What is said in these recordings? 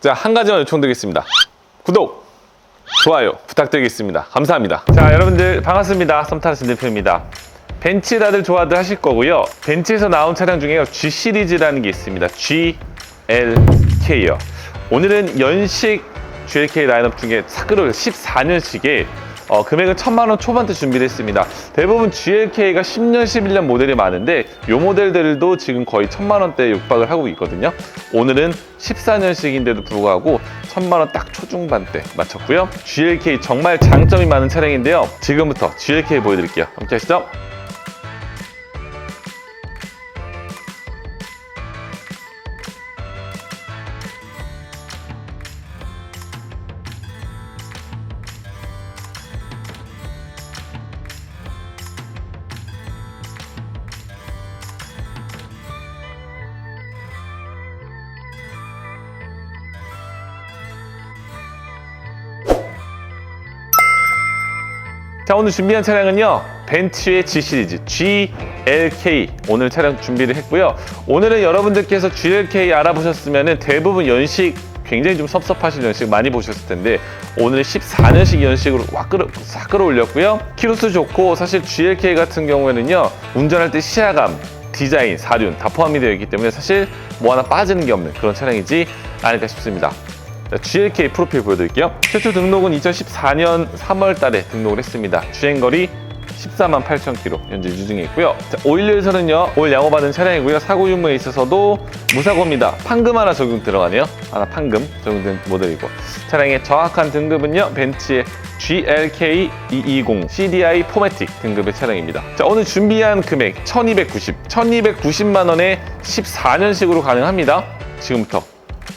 자, 한 가지만 요청드리겠습니다. 구독, 좋아요 부탁드리겠습니다. 감사합니다. 자, 여러분들 반갑습니다. 썸타는 대표입니다. 벤츠 다들 좋아들 하실 거고요. 벤츠에서 나온 차량 중에 G 시리즈라는 게 있습니다. GLK요. 오늘은 연식 GLK 라인업 중에 사그롤 14년식에 어, 금액은 천만 원 초반대 준비를 했습니다. 대부분 GLK가 10년, 11년 모델이 많은데 이 모델들도 지금 거의 천만 원대에 육박을 하고 있거든요. 오늘은 14년식인데도 불구하고 천만 원 딱 초중반대 맞췄고요. GLK 정말 장점이 많은 차량인데요. 지금부터 GLK 보여드릴게요. 함께 하시죠. 자 오늘 준비한 차량은요 벤츠의 G 시리즈 GLK 오늘 차량 준비를 했고요. 오늘은 여러분들께서 GLK 알아보셨으면 대부분 연식 굉장히 좀 섭섭하실 연식 많이 보셨을 텐데 오늘 14년식 연식으로 확, 끌어, 싹 끌어올렸고요. 키로수 좋고 사실 GLK 같은 경우에는요 운전할 때 시야감 디자인, 사륜 다 포함이 되어 있기 때문에 사실 뭐 하나 빠지는 게 없는 그런 차량이지 않을까 싶습니다 자, GLK 프로필 보여드릴게요. 최초 등록은 2014년 3월 달에 등록을 했습니다. 주행거리 14만 8천 킬로 현재 유증에 있고요. 자, 511에서는요, 올 양호받은 차량이고요. 사고 유무에 있어서도 무사고입니다. 판금 하나 적용 들어가네요. 하나 판금 적용된 모델이고. 차량의 정확한 등급은요, 벤츠의 GLK 220 CDI 포매틱 등급의 차량입니다. 자, 오늘 준비한 금액 1290, 1290만 원에 14년식으로 가능합니다. 지금부터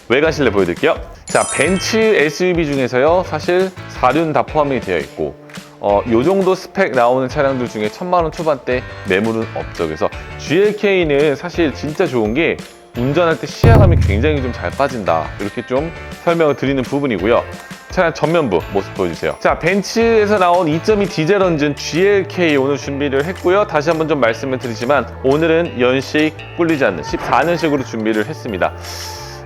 외관 실내 보여드릴게요. 자, 벤츠 SUV 중에서요, 사실 사륜 다 포함이 되어 있고, 어, 요 정도 스펙 나오는 차량들 중에 천만 원 초반대 매물은 없죠. 그래서 GLK는 사실 진짜 좋은 게 운전할 때 시야감이 굉장히 좀 잘 빠진다. 이렇게 좀 설명을 드리는 부분이고요. 차량 전면부 모습 보여주세요. 자, 벤츠에서 나온 2.2 디젤 엔진 GLK 오늘 준비를 했고요. 다시 한번 좀 말씀을 드리지만 오늘은 연식 꿀리지 않는 14년식으로 준비를 했습니다.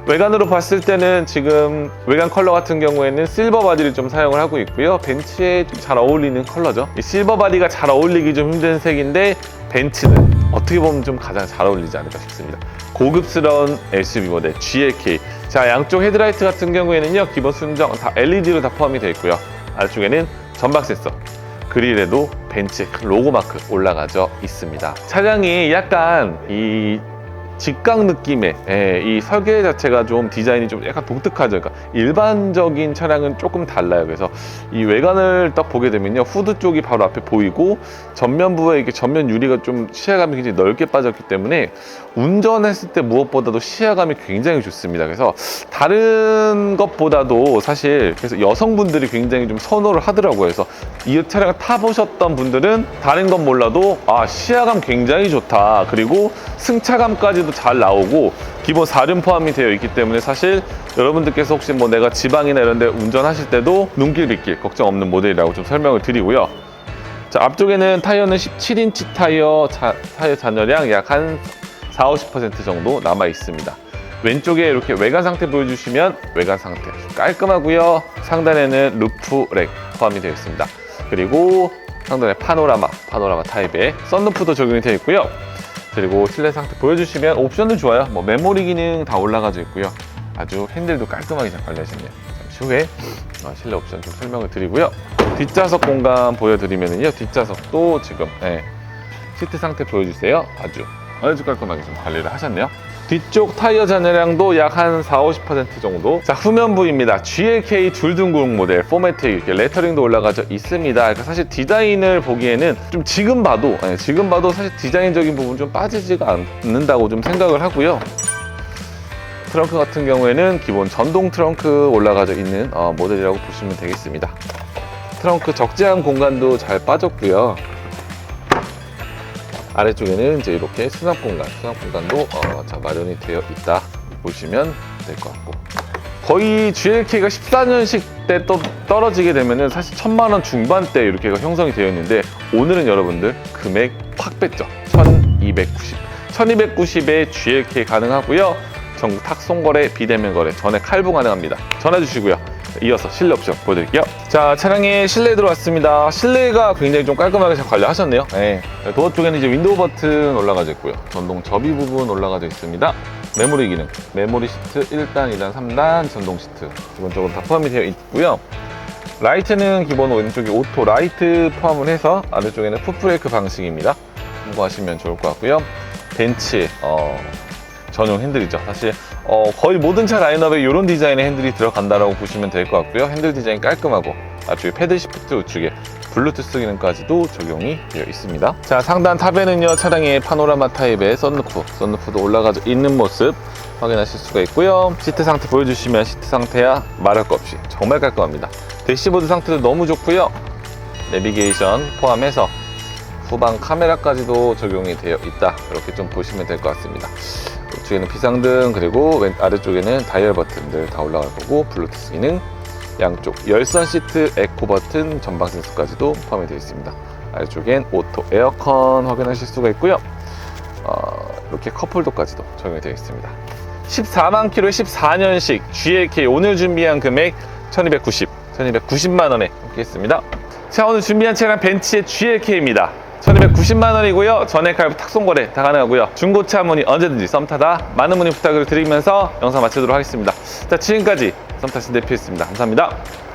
외관으로 봤을 때는 지금 외관 컬러 같은 경우에는 실버 바디를 좀 사용을 하고 있고요. 벤츠에 좀잘 어울리는 컬러죠. 이 실버 바디가 잘 어울리기 좀 힘든 색인데 벤츠는 어떻게 보면 좀 가장 잘 어울리지 않을까 싶습니다. 고급스러운 SUV 모델 GLK. 자, 양쪽 헤드라이트 같은 경우에는요. 기본 순정 다 LED로 다 포함이 되어 있고요. 아래쪽에는 전방 센서. 그릴에도 벤츠 로고 마크 올라가져 있습니다. 차량이 약간 이 직각 느낌의 예, 이 설계 자체가 좀 디자인이 좀 약간 독특하죠. 그러니까 일반적인 차량은 조금 달라요. 그래서 이 외관을 딱 보게 되면요, 후드 쪽이 바로 앞에 보이고 전면부에 이렇게 전면 유리가 좀 시야감이 굉장히 넓게 빠졌기 때문에 운전했을 때 무엇보다도 시야감이 굉장히 좋습니다. 그래서 다른 것보다도 사실 그래서 여성분들이 굉장히 좀 선호를 하더라고요. 그래서 이 차량을 타보셨던 분들은 다른 건 몰라도 아 시야감 굉장히 좋다. 그리고 승차감까지도 잘 나오고 기본 4륜 포함이 되어 있기 때문에 사실 여러분들께서 혹시 뭐 내가 지방이나 이런 데 운전하실 때도 눈길 빗길 걱정 없는 모델이라고 좀 설명을 드리고요. 자, 앞쪽에는 타이어는 17인치 타이어, 자, 타이어 잔여량 약 한 4, 50% 정도 남아 있습니다. 왼쪽에 이렇게 외관 상태 보여주시면 외관 상태 깔끔하고요. 상단에는 루프렉 포함이 되어 있습니다. 그리고 상단에 파노라마, 파노라마 타입의 썬루프도 적용이 되어 있고요. 그리고 실내 상태 보여주시면 옵션도 좋아요. 뭐 메모리 기능 다 올라가져 있고요. 아주 핸들도 깔끔하게 잘 관리하셨네요. 잠시 후에 어, 실내 옵션 좀 설명을 드리고요. 뒷좌석 공간 보여드리면요. 뒷좌석도 지금 예, 시트 상태 보여주세요. 아주 아주 깔끔하게 좀 관리를 하셨네요. 뒤쪽 타이어 잔여량도 약 한 4, 50% 정도. 자, 후면부입니다. GLK 줄둥공 모델 포매틱 이렇게 레터링도 올라가져 있습니다. 그러니까 사실 디자인을 보기에는 좀 지금 봐도 예, 지금 봐도 사실 디자인적인 부분 좀 빠지지가 않는다고 좀 생각을 하고요. 트렁크 같은 경우에는 기본 전동 트렁크 올라가져 있는 어, 모델이라고 보시면 되겠습니다. 트렁크 적재한 공간도 잘 빠졌고요. 아래쪽에는 이제 이렇게 수납 공간, 수납 공간도 어, 자 마련이 되어 있다 보시면 될 것 같고 거의 GLK가 14년식 때 또 떨어지게 되면은 사실 천만 원 중반대 이렇게가 형성이 되어 있는데 오늘은 여러분들 금액 확 뺐죠 1290 1290에 GLK 가능하고요 전국 탁송거래, 비대면 거래, 전액 할부 가능합니다. 전화 주시고요. 이어서 실내 옵션 보여드릴게요. 자, 차량에 실내 들어왔습니다. 실내가 굉장히 좀 깔끔하게 잘 관리하셨네요. 네. 도어 쪽에는 이제 윈도우 버튼 올라가져 있고요. 전동 접이 부분 올라가져 있습니다. 메모리 기능, 메모리 시트 1단, 2단, 3단, 전동 시트 기본적으로 다 포함이 되어 있고요. 라이트는 기본 왼쪽에 오토 라이트 포함을 해서 아래쪽에는 풋브레이크 방식입니다. 참고하시면 좋을 것 같고요. 벤츠 어, 전용 핸들이죠. 사실 어, 거의 모든 차 라인업에 이런 디자인의 핸들이 들어간다라고 보시면 될 것 같고요. 핸들 디자인 깔끔하고 앞쪽에 패드 시프트 우측에 블루투스 기능까지도 적용이 되어 있습니다. 자 상단 탑에는요 차량의 파노라마 타입의 썬루프, 썬루프도 올라가 있는 모습 확인하실 수가 있고요. 시트 상태 보여주시면 시트 상태야 말할 것 없이 정말 깔끔합니다. 대시보드 상태도 너무 좋고요. 내비게이션 포함해서 후방 카메라까지도 적용이 되어 있다. 이렇게 좀 보시면 될 것 같습니다. 우측에는 비상등 그리고 왼 아래쪽에는 다이얼 버튼들 다 올라갈 거고 블루투스 기능 양쪽 열선 시트 에코 버튼 전방 센서까지도 포함이 되어 있습니다. 아래쪽엔 오토 에어컨 확인하실 수가 있고요. 어, 이렇게 컵홀더까지도 적용이 되어 있습니다. 14만 킬로에 14년식 GLK 오늘 준비한 금액 1290, 1290만 원에 있습니다. 자 오늘 준비한 차량 벤츠의 GLK입니다. 1290만 원이고요. 전액 할부 탁송 거래 다 가능하고요. 중고차 문의 언제든지 썸타다 많은 문의 부탁을 드리면서 영상 마치도록 하겠습니다. 자 지금까지 썸타신 대표였습니다. 감사합니다.